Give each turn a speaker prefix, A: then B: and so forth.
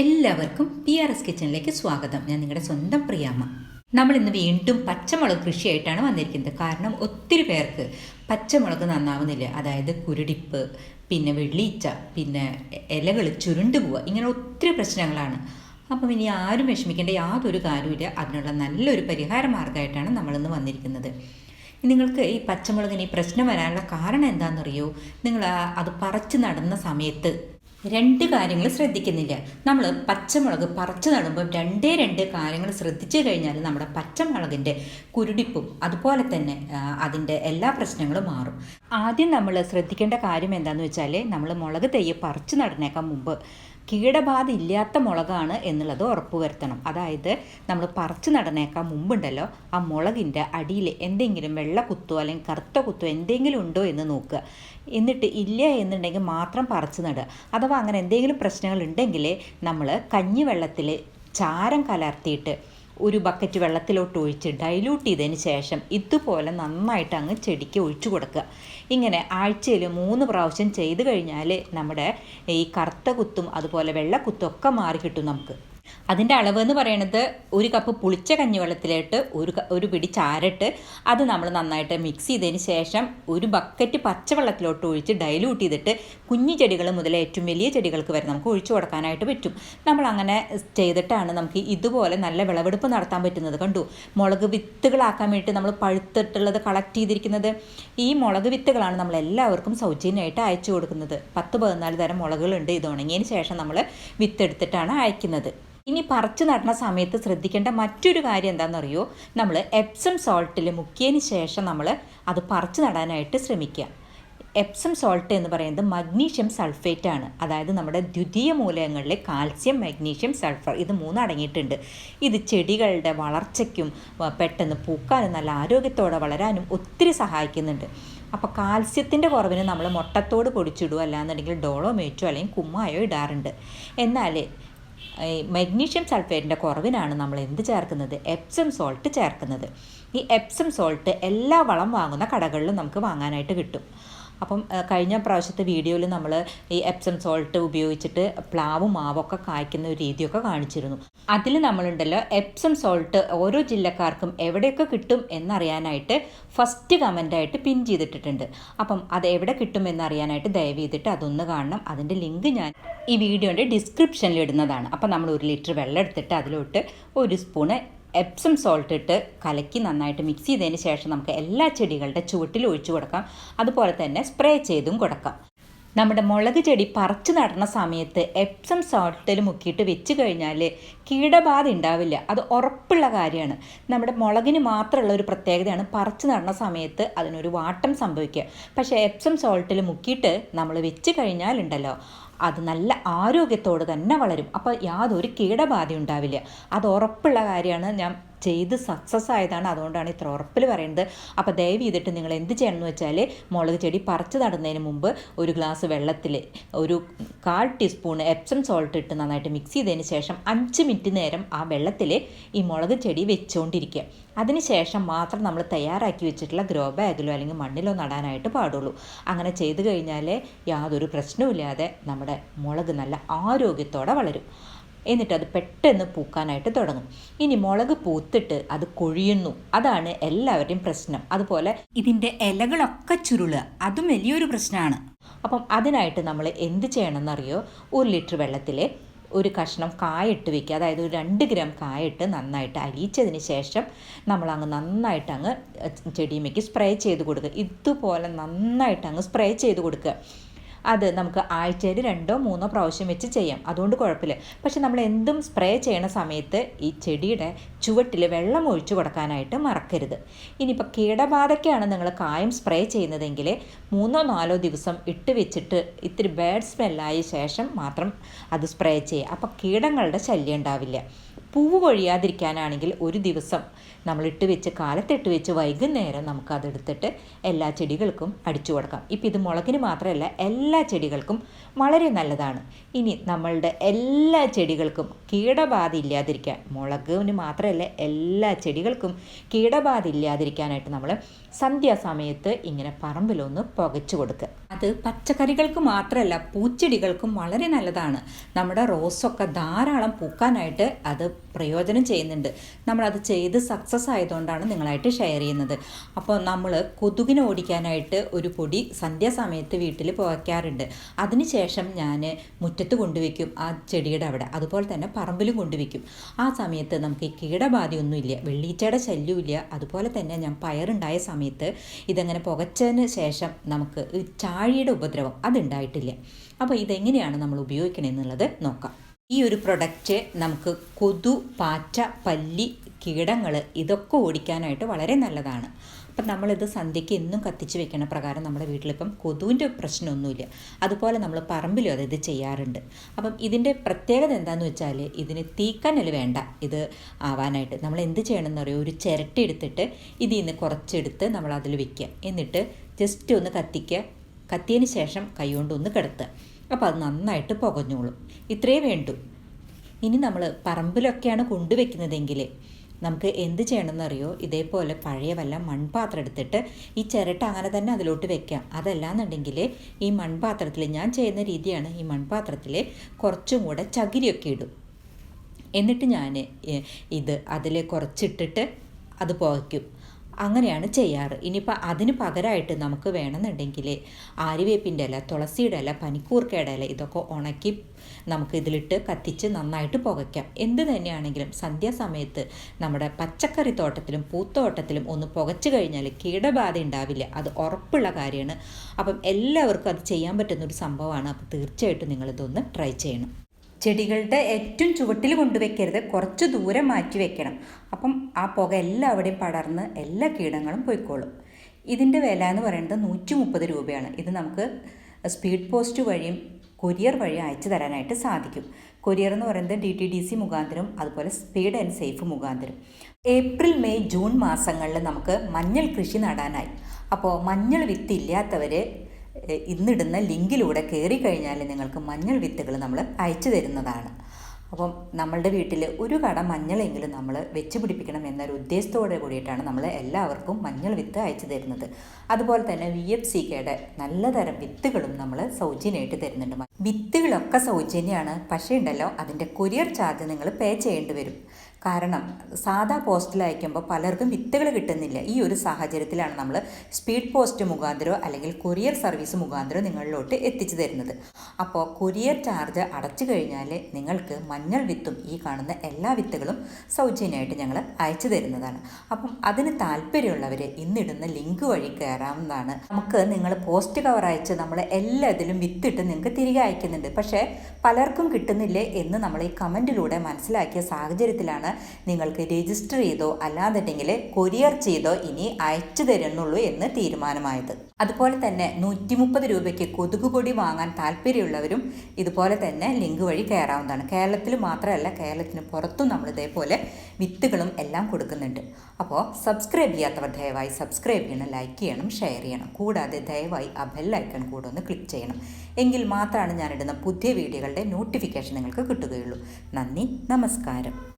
A: എല്ലാവർക്കും P R S കിച്ചണിലേക്ക് സ്വാഗതം. ഞാൻ നിങ്ങളുടെ സ്വന്തം പ്രിയാമ്മ. നമ്മൾ ഇന്ന് വീണ്ടും പച്ചമുളക് കൃഷിയായിട്ടാണ് വന്നിരിക്കുന്നത്. കാരണം ഒത്തിരി പേർക്ക് പച്ചമുളക് നന്നാവുന്നില്ല. അതായത് കുരുടിപ്പ് പിന്നെ വെള്ളീച്ച പിന്നെ ഇലകൾ ചുരുണ്ടു പോവുക. ഇങ്ങനെ ഒത്തിരി പ്രശ്നങ്ങളാണ്. അപ്പം ഇനി ആരും വിഷമിക്കേണ്ട യാതൊരു കാര്യമില്ല അതിനുള്ള നല്ലൊരു പരിഹാര മാർഗമായിട്ടാണ് നമ്മളിന്ന് വന്നിരിക്കുന്നത്. നിങ്ങൾക്ക് ഈ പച്ചമുളകിന് ഈ പ്രശ്നം വരാനുള്ള കാരണം എന്താണെന്നറിയോ? നിങ്ങൾ അത് പറിച്ച് നടന്ന സമയത്ത് രണ്ട് കാര്യങ്ങൾ ശ്രദ്ധിക്കുന്നില്ല. നമ്മൾ പച്ചമുളക് പറിച്ചു നടുമ്പോൾ രണ്ടേ രണ്ട് കാര്യങ്ങൾ ശ്രദ്ധിച്ചു കഴിഞ്ഞാൽ നമ്മുടെ പച്ചമുളകിന്റെ കുരുടിപ്പും അതുപോലെ തന്നെ അതിന്റെ എല്ലാ പ്രശ്നങ്ങളും മാറും. ആദ്യം നമ്മൾ ശ്രദ്ധിക്കേണ്ട കാര്യം എന്താണെന്ന് വെച്ചാൽ നമ്മൾ മുളക് തെയ്യ് പറിച്ചു നടന്നേക്കാൻ മുമ്പ് കീടബാധ ഇല്ലാത്ത മുളകാണ് എന്നുള്ളത് ഉറപ്പുവരുത്തണം. അതായത് നമ്മൾ പറിച്ചു നടന്നേക്കാൻ മുമ്പുണ്ടല്ലോ ആ മുളകിന്റെ അടിയിൽ എന്തെങ്കിലും വെള്ള കുത്തോ അല്ലെങ്കിൽ കറുത്ത കുത്തോ എന്തെങ്കിലും ഉണ്ടോ എന്ന് നോക്കുക. എന്നിട്ട് ഇല്ല എന്നുണ്ടെങ്കിൽ മാത്രം പറിച്ചു നടുക. അഥവാ അങ്ങനെ എന്തെങ്കിലും പ്രശ്നങ്ങൾ ഉണ്ടെങ്കിൽ നമ്മൾ കഞ്ഞിവെള്ളത്തിൽ ചാരം കലർത്തിയിട്ട് ഒരു ബക്കറ്റ് വെള്ളത്തിലോട്ട് ഒഴിച്ച് ഡൈല്യൂട്ട് ചെയ്തതിന് ശേഷം ഇതുപോലെ നന്നായിട്ട് അങ്ങ് ചെടിക്ക് ഒഴിച്ചു കൊടുക്കുക. ഇങ്ങനെ ആഴ്ചയിൽ മൂന്ന് പ്രാവശ്യം ചെയ്തു കഴിഞ്ഞാൽ നമ്മുടെ ഈ കറുത്ത കുത്തും അതുപോലെ വെള്ളക്കുത്തും ഒക്കെ മാറി കിട്ടും നമുക്ക്. അതിന്റെ അളവ് എന്ന് പറയുന്നത് ഒരു കപ്പ് പുളിച്ച കഞ്ഞിവെള്ളത്തിലിട്ട് ഒരു ഒരു പിടി ചാരട്ട് അത് നമ്മൾ നന്നായിട്ട് മിക്സ് ചെയ്തതിന് ശേഷം ഒരു ബക്കറ്റ് പച്ചവെള്ളത്തിലോട്ട് ഒഴിച്ച് ഡൈലൂട്ട് ചെയ്തിട്ട് കുഞ്ഞു ചെടികൾ മുതൽ ഏറ്റവും വലിയ ചെടികൾക്ക് വരെ നമുക്ക് ഒഴിച്ചു കൊടുക്കാനായിട്ട് പറ്റും. നമ്മൾ അങ്ങനെ ചെയ്തിട്ടാണ് നമുക്ക് ഇതുപോലെ നല്ല വിളവെടുപ്പ് നടത്താൻ പറ്റുന്നത് കണ്ടു. മുളക് വിത്തുകളാക്കാൻ വേണ്ടിയിട്ട് നമ്മൾ പഴുത്തിട്ടുള്ളത് കളക്ട് ചെയ്തിരിക്കുന്നത്. ഈ മുളക് വിത്തുകളാണ് നമ്മൾ എല്ലാവർക്കും സൗജന്യമായിട്ട് അയച്ചു കൊടുക്കുന്നത്. പത്ത് പതിനാല് തരം മുളകുകളുണ്ട് ഇത് ഉണങ്ങിയതിന് ശേഷം നമ്മൾ വിത്തെടുത്തിട്ടാണ് അയക്കുന്നത്. ഇനി പറിച്ചു നടന്ന സമയത്ത് ശ്രദ്ധിക്കേണ്ട മറ്റൊരു കാര്യം എന്താണെന്നറിയോ? നമ്മൾ എപ്സം സോൾട്ടിൽ മുക്കിയതിന് ശേഷം നമ്മൾ അത് പറിച്ചു നടാനായിട്ട് ശ്രമിക്കുക. എപ്സം സോൾട്ട് എന്ന് പറയുന്നത് മഗ്നീഷ്യം സൾഫേറ്റ് ആണ്. അതായത് നമ്മുടെ ദ്വിതീയ മൂലകങ്ങളിലെ കാൽസ്യം മഗ്നീഷ്യം സൾഫർ ഇത് മൂന്ന് അടങ്ങിയിട്ടുണ്ട്. ഇത് ചെടികളുടെ വളർച്ചയ്ക്കും പെട്ടെന്ന് പൂക്കാനും നല്ല ആരോഗ്യത്തോടെ വളരാനും ഒത്തിരി സഹായിക്കുന്നുണ്ട്. അപ്പോൾ കാൽസ്യത്തിന്റെ കുറവിന് നമ്മൾ മുട്ടത്തോട് പൊടിച്ചിടുക അല്ലാന്നുണ്ടെങ്കിൽ ഡോളോ മേച്ചോ അല്ലെങ്കിൽ കുമ്മായോ ഇടാറുണ്ട്. എന്നാൽ മഗ്നീഷ്യം സൾഫേറ്റിന്റെ കുറവിനാണ് നമ്മൾ എന്ത് ചേർക്കുന്നത്? എപ്സം സോൾട്ട് ചേർക്കുന്നത്. ഈ എപ്സം സോൾട്ട് എല്ലാ വളം വാങ്ങുന്ന കടകളിലും നമുക്ക് വാങ്ങാനായിട്ട് കിട്ടും. അപ്പം കഴിഞ്ഞ പ്രാവശ്യത്തെ വീഡിയോയിൽ നമ്മൾ ഈ എപ്സം സോൾട്ട് ഉപയോഗിച്ചിട്ട് പ്ലാവും മാവൊക്കെ കായ്ക്കുന്ന ഒരു രീതിയൊക്കെ കാണിച്ചിരുന്നു. അതിൽ നമ്മളുണ്ടല്ലോ എപ്സം സോൾട്ട് ഓരോ ജില്ലക്കാർക്കും എവിടെയൊക്കെ കിട്ടും എന്നറിയാനായിട്ട് ഫസ്റ്റ് കമന്റായിട്ട് പിൻ ചെയ്തിട്ടിട്ടുണ്ട്. അപ്പം അത് എവിടെ കിട്ടും എന്നറിയാനായിട്ട് ദയവ് ചെയ്തിട്ട് അതൊന്ന് കാണണം. അതിന്റെ ലിങ്ക് ഞാൻ ഈ വീഡിയോന്റെ ഡിസ്ക്രിപ്ഷനിൽ ഇടുന്നതാണ്. അപ്പം നമ്മൾ ഒരു ലിറ്റർ വെള്ളം എടുത്തിട്ട് അതിലോട്ട് ഒരു സ്പൂണ് എപ്സം സോൾട്ട് ഇട്ട് കലക്കി നന്നായിട്ട് മിക്സ് ചെയ്തതിന് ശേഷം നമുക്ക് എല്ലാ ചെടികളുടെ ചുവട്ടിൽ ഒഴിച്ചു കൊടുക്കാം. അതുപോലെ തന്നെ സ്പ്രേ ചെയ്തും കൊടുക്കാം. നമ്മുടെ മുളക് ചെടി പറിച്ചു നടന്ന സമയത്ത് എപ്സം സോൾട്ടിൽ മുക്കിയിട്ട് വെച്ച് കഴിഞ്ഞാൽ കീടബാധ ഉണ്ടാവില്ല അത് ഉറപ്പുള്ള കാര്യമാണ് നമ്മുടെ മുളകിന് മാത്രമുള്ള ഒരു പ്രത്യേകതയാണ് പറിച്ചു നടന്ന സമയത്ത് അതിനൊരു വാട്ടം സംഭവിക്കുക പക്ഷേ എപ്സം സോൾട്ടിൽ മുക്കിയിട്ട് നമ്മൾ വെച്ച് കഴിഞ്ഞാലുണ്ടല്ലോ അത് നല്ല ആരോഗ്യത്തോട് തന്നെ വളരും. അപ്പോൾ യാതൊരു കീടബാധ ഉണ്ടാവില്ല. അത് ഉറപ്പുള്ള കാര്യമാണ് ഞാൻ ചെയ്ത് സക്സസ് ആയതാണ് അതുകൊണ്ടാണ് ഇത്ര ഉറപ്പിൽ പറയുന്നത്. അപ്പോൾ ദയവ് ചെയ്തിട്ട് നിങ്ങൾ എന്ത് ചെയ്യണം എന്ന് വെച്ചാൽ മുളക് ചെടി പറിച്ച് നടുന്നതിന് മുമ്പ് ഒരു ഗ്ലാസ് വെള്ളത്തിൽ ഒരു കാൽ ടീസ്പൂൺ എപ്സം സോൾട്ട് ഇട്ട് നന്നായിട്ട് മിക്സ് ചെയ്തതിന് ശേഷം അഞ്ച് മിനിറ്റ് നേരം ആ വെള്ളത്തിൽ ഈ മുളക് ചെടി വെച്ചുകൊണ്ടിരിക്കുക അതിനുശേഷം മാത്രം നമ്മൾ തയ്യാറാക്കി വെച്ചിട്ടുള്ള ഗ്രോ ബാഗിലോ അല്ലെങ്കിൽ മണ്ണിലോ നടാനായിട്ട് പാടുള്ളൂ. അങ്ങനെ ചെയ്തു കഴിഞ്ഞാൽ യാതൊരു പ്രശ്നവുമില്ലാതെ നമ്മുടെ മുളക് നല്ല ആരോഗ്യത്തോടെ വളരും. എന്നിട്ട് അത് പെട്ടെന്ന് പൂക്കാനായിട്ട് തുടങ്ങും. ഇനി മുളക് പൂത്തിട്ട് അത് കൊഴിയുന്നു. അതാണ് എല്ലാവരുടെയും പ്രശ്നം. അതുപോലെ ഇതിന്റെ ഇലകളൊക്കെ ചുരുളുക. അതും വലിയൊരു പ്രശ്നമാണ്. അപ്പം അതിനായിട്ട് നമ്മൾ എന്ത് ചെയ്യണമെന്നറിയോ? ഒരു ലിറ്റർ വെള്ളത്തിൽ ഒരു കഷ്ണം കായിട്ട് വെക്കുക. അതായത് ഒരു രണ്ട് ഗ്രാം കായിട്ട് നന്നായിട്ട് അലിയിച്ചതിന് ശേഷം നമ്മൾ അങ്ങ് നന്നായിട്ട് അങ്ങ് ചെടിയുമേക്ക് സ്പ്രേ ചെയ്ത് കൊടുക്കുക. ഇതുപോലെ നന്നായിട്ട് അങ്ങ് സ്പ്രേ ചെയ്ത് കൊടുക്കുക. അത് നമുക്ക് ആഴ്ചയിൽ രണ്ടോ മൂന്നോ പ്രാവശ്യം വെച്ച് ചെയ്യാം. അതുകൊണ്ട് കുഴപ്പമില്ല. പക്ഷെ നമ്മൾ എന്തും സ്പ്രേ ചെയ്യണ സമയത്ത് ഈ ചെടിയുടെ ചുവട്ടിൽ വെള്ളം ഒഴിച്ചു കൊടുക്കാനായിട്ട് മറക്കരുത്. ഇനിയിപ്പോൾ കീടബാധയ്ക്കാണ് നിങ്ങൾ കായം സ്പ്രേ ചെയ്യുന്നതെങ്കിൽ മൂന്നോ നാലോ ദിവസം ഇട്ട് വെച്ചിട്ട് ഇത്തിരി ബാഡ് സ്മെല്ലായ ശേഷം മാത്രം അത് സ്പ്രേ ചെയ്യുക. അപ്പോൾ കീടങ്ങളുടെ ശല്യം ഉണ്ടാവില്ല. പൂവ് കൊഴിയാതിരിക്കാനാണെങ്കിൽ ഒരു ദിവസം നമ്മൾ ഇട്ട് വെച്ച് കാലത്തിട്ട് വെച്ച് വൈകുന്നേരം നമുക്ക് അതെടുത്തിട്ട് എല്ലാ ചെടികൾക്കും അടിച്ചു കൊടുക്കാം. ഇപ്പം ഇത് മുളകിന് മാത്രമല്ല എല്ലാ ചെടികൾക്കും വളരെ നല്ലതാണ്. ഇനി നമ്മളുടെ എല്ലാ ചെടികൾക്കും കീടബാധ ഇല്ലാതിരിക്കാൻ മുളകിന് മാത്രമല്ല എല്ലാ ചെടികൾക്കും കീടബാധ ഇല്ലാതിരിക്കാനായിട്ട് നമ്മൾ സന്ധ്യാസമയത്ത് ഇങ്ങനെ പറമ്പിലൊന്ന് പുകച്ചു കൊടുക്കുക. അത് പച്ചക്കറികൾക്ക് മാത്രമല്ല പൂച്ചെടികൾക്കും വളരെ നല്ലതാണ്. നമ്മുടെ റോസൊക്കെ ധാരാളം പൂക്കാനായിട്ട് അത് പ്രയോജനം ചെയ്യുന്നുണ്ട്. നമ്മളത് ചെയ്ത് സക്സസ് ആയതുകൊണ്ടാണ് നിങ്ങളായിട്ട് ഷെയർ ചെയ്യുന്നത്. അപ്പോൾ നമ്മൾ കൊതുകിനെ ഓടിക്കാനായിട്ട് ഒരു പൊടി സന്ധ്യാസമയത്ത് വീട്ടിൽ പുകയ്ക്കാറുണ്ട് അതിനുശേഷം ഞാൻ മുറ്റത്ത് കൊണ്ടുവയ്ക്കും ആ ചെടിയുടെ അവിടെ. അതുപോലെ തന്നെ പറമ്പിലും കൊണ്ടുവയ്ക്കും. ആ സമയത്ത് നമുക്ക് ഈ കീടബാധയൊന്നുമില്ല വെള്ളീച്ചയുടെ ശല്യമില്ല അതുപോലെ തന്നെ ഞാൻ പയറുണ്ടായ സമയത്ത് ഇതങ്ങനെ പുകച്ചതിന് ശേഷം നമുക്ക് ഈ ചാഴിയുടെ ഉപദ്രവം അതുണ്ടായിട്ടില്ല. അപ്പോൾ ഇതെങ്ങനെയാണ് നമ്മൾ ഉപയോഗിക്കണമെന്നുള്ളത് നോക്കാം. ഈ ഒരു പ്രൊഡക്റ്റ് നമുക്ക് കൊതു പാറ്റ പല്ലി കീടങ്ങൾ ഇതൊക്കെ ഓടിക്കാനായിട്ട് വളരെ നല്ലതാണ്. അപ്പം നമ്മളിത് സന്ധ്യയ്ക്ക് എന്നും കത്തിച്ച് വെക്കണ പ്രകാരം നമ്മുടെ വീട്ടിലിപ്പം കൊതുവിന്റെ പ്രശ്നമൊന്നുമില്ല. അതുപോലെ നമ്മൾ പറമ്പിലും അതായത് ചെയ്യാറുണ്ട്. അപ്പം ഇതിന്റെ പ്രത്യേകത എന്താണെന്ന് വെച്ചാൽ ഇതിന് തീക്കനൽ വേണ്ട. ഇത് ആവാനായിട്ട് നമ്മൾ എന്ത് ചെയ്യണമെന്ന് പറയുക ഒരു ചിരട്ടി എടുത്തിട്ട് ഇതിൽ നിന്ന് കുറച്ചെടുത്ത് നമ്മൾ അതിൽ വെക്കുക. എന്നിട്ട് ജസ്റ്റ് ഒന്ന് കത്തിക്കുക. കത്തിയതിന് ശേഷം കൈകൊണ്ട് ഒന്ന് കിടത്തുക അപ്പോൾ അത് നന്നായിട്ട് പുകഞ്ഞോളും. ഇത്രയേ വേണ്ടൂ. ഇനി നമ്മൾ പറമ്പിലൊക്കെയാണ് കൊണ്ടുവെക്കുന്നതെങ്കിൽ നമുക്ക് എന്ത് ചെയ്യണമെന്നറിയോ? ഇതേപോലെ പഴയ വല്ല മൺപാത്രം എടുത്തിട്ട് ഈ ചിരട്ട അങ്ങനെ തന്നെ അതിലോട്ട് വെക്കാം. അതല്ലാന്നുണ്ടെങ്കിൽ ഈ മൺപാത്രത്തിൽ ഞാൻ ചെയ്യുന്ന രീതിയാണ് ഈ മൺപാത്രത്തിൽ കുറച്ചും കൂടെ ചകിരിയൊക്കെ ഇടും. എന്നിട്ട് ഞാൻ ഇത് അതിൽ കുറച്ചിട്ടിട്ട് അത് പുകയ്ക്കും. അങ്ങനെയാണ് ചെയ്യാറ്. ഇനിയിപ്പോൾ അതിന് പകരമായിട്ട് നമുക്ക് വേണമെന്നുണ്ടെങ്കിൽ ആര്യവേപ്പിന്റെ ഇല തുളസിയുടെ ഇല പനിക്കൂർക്കയുടെ ഇല ഇതൊക്കെ ഉണക്കി നമുക്ക് ഇതിലിട്ട് കത്തിച്ച് നന്നായിട്ട് പുകയ്ക്കാം. എന്ത് തന്നെയാണെങ്കിലും സന്ധ്യാസമയത്ത് നമ്മുടെ പച്ചക്കറി തോട്ടത്തിലും പൂത്തോട്ടത്തിലും ഒന്ന് പുകച്ചു കഴിഞ്ഞാൽ കീടബാധ ഉണ്ടാവില്ല. അത് ഉറപ്പുള്ള കാര്യമാണ്. അപ്പം എല്ലാവർക്കും അത് ചെയ്യാൻ പറ്റുന്ന ഒരു സംഭവമാണ്. അപ്പോൾ തീർച്ചയായിട്ടും നിങ്ങളിതൊന്ന് ട്രൈ ചെയ്യണം. ചെടികളുടെ ഏറ്റവും ചുവട്ടിൽ കൊണ്ടുവയ്ക്കരുത് കുറച്ച് ദൂരം മാറ്റി വെക്കണം. അപ്പം ആ പുക എല്ലാം അവിടെയും പടർന്ന് എല്ലാ കീടങ്ങളും പോയിക്കോളും. ഇതിന്റെ വില എന്ന് പറയുന്നത് നൂറ്റി മുപ്പത് രൂപയാണ്. ഇത് നമുക്ക് സ്പീഡ് പോസ്റ്റ് വഴിയും കൊരിയർ വഴി അയച്ചു തരാനായിട്ട് സാധിക്കും. കൊരിയർ എന്ന് പറയുന്നത് ഡി ടി ഡി സി മുഖാന്തരം അതുപോലെ സ്പീഡ് ആൻഡ് സേഫ് മുഖാന്തരം ഏപ്രിൽ മെയ് ജൂൺ മാസങ്ങളിൽ നമുക്ക് മഞ്ഞൾ കൃഷി നടാനായി. അപ്പോൾ മഞ്ഞൾ വിത്ത് ഇല്ലാത്തവർ ഇന്നിടുന്ന ലിങ്കിലൂടെ കയറി കഴിഞ്ഞാൽ നിങ്ങൾക്ക് മഞ്ഞൾ വിത്തുകൾ നമ്മൾ അയച്ചു തരുന്നതാണ്. അപ്പം നമ്മളുടെ വീട്ടിൽ ഒരു കട മഞ്ഞളെങ്കിലും നമ്മൾ വെച്ച് പിടിപ്പിക്കണം എന്നൊരു ഉദ്ദേശത്തോടെ കൂടിയിട്ടാണ് നമ്മൾ എല്ലാവർക്കും മഞ്ഞൾ വിത്ത് അയച്ചു തരുന്നത്. അതുപോലെ തന്നെ വി എഫ് സി കെയുടെ നല്ല തരം വിത്തുകളും നമ്മൾ സൗജന്യമായിട്ട് തരുന്നുണ്ട്. വിത്തുകളൊക്കെ സൗജന്യമാണ് പക്ഷേ ഉണ്ടല്ലോ അതിന്റെ കൊരിയർ ചാർജ് നിങ്ങൾ പേ ചെയ്യേണ്ടി വരും. കാരണം സാധാ പോസ്റ്റിൽ അയക്കുമ്പോൾ പലർക്കും വിത്തുകൾ കിട്ടുന്നില്ല. ഈ ഒരു സാഹചര്യത്തിലാണ് നമ്മൾ സ്പീഡ് പോസ്റ്റ് മുഖാന്തരമോ അല്ലെങ്കിൽ കൊറിയർ സർവീസ് മുഖാന്തരമോ നിങ്ങളിലോട്ട് എത്തിച്ചു തരുന്നത്. അപ്പോൾ കൊറിയർ ചാർജ് അടച്ചു കഴിഞ്ഞാൽ നിങ്ങൾക്ക് മഞ്ഞൾ വിത്തും ഈ കാണുന്ന എല്ലാ വിത്തുകളും സൗജന്യമായിട്ട് ഞങ്ങൾ അയച്ചു തരുന്നതാണ്. അപ്പം അതിന് താല്പര്യമുള്ളവർ ഇന്നിടുന്ന ലിങ്ക് വഴി കയറാവുന്നതാണ്. നമുക്ക് നിങ്ങൾ പോസ്റ്റ് കവർ അയച്ച് നമ്മൾ എല്ലാ ഇതിലും വിത്തിട്ട് നിങ്ങൾക്ക് തിരികെ അയക്കുന്നുണ്ട്. പക്ഷേ പലർക്കും കിട്ടുന്നില്ലേ എന്ന് നമ്മൾ ഈ കമന്റിലൂടെ മനസ്സിലാക്കിയ സാഹചര്യത്തിലാണ് നിങ്ങൾക്ക് രജിസ്റ്റർ ചെയ്തോ അല്ലാന്നുണ്ടെങ്കിൽ കൊരിയർ ചെയ്തോ ഇനി അയച്ചു തരുന്നുള്ളൂ എന്ന് തീരുമാനമായത്. അതുപോലെ തന്നെ നൂറ്റി മുപ്പത് രൂപയ്ക്ക് കൊതുകുപൊടി വാങ്ങാൻ താല്പര്യമുള്ളവരും ഇതുപോലെ തന്നെ ലിങ്ക് വഴി കയറാവുന്നതാണ്. കേരളത്തിൽ മാത്രമല്ല കേരളത്തിന് പുറത്തും നമ്മൾ ഇതേപോലെ വിത്തുകളും എല്ലാം കൊടുക്കുന്നുണ്ട്. അപ്പോൾ സബ്സ്ക്രൈബ് ചെയ്യാത്തവർ ദയവായി സബ്സ്ക്രൈബ് ചെയ്യണം ലൈക്ക് ചെയ്യണം ഷെയർ ചെയ്യണം. കൂടാതെ ദയവായി ആ ബെല്ലൈക്കൺ കൂടെ ഒന്ന് ക്ലിക്ക് ചെയ്യണം. എങ്കിൽ മാത്രമാണ് ഞാനിടുന്ന പുതിയ വീഡിയോകളുടെ നോട്ടിഫിക്കേഷൻ നിങ്ങൾക്ക് കിട്ടുകയുള്ളൂ. നന്ദി നമസ്കാരം.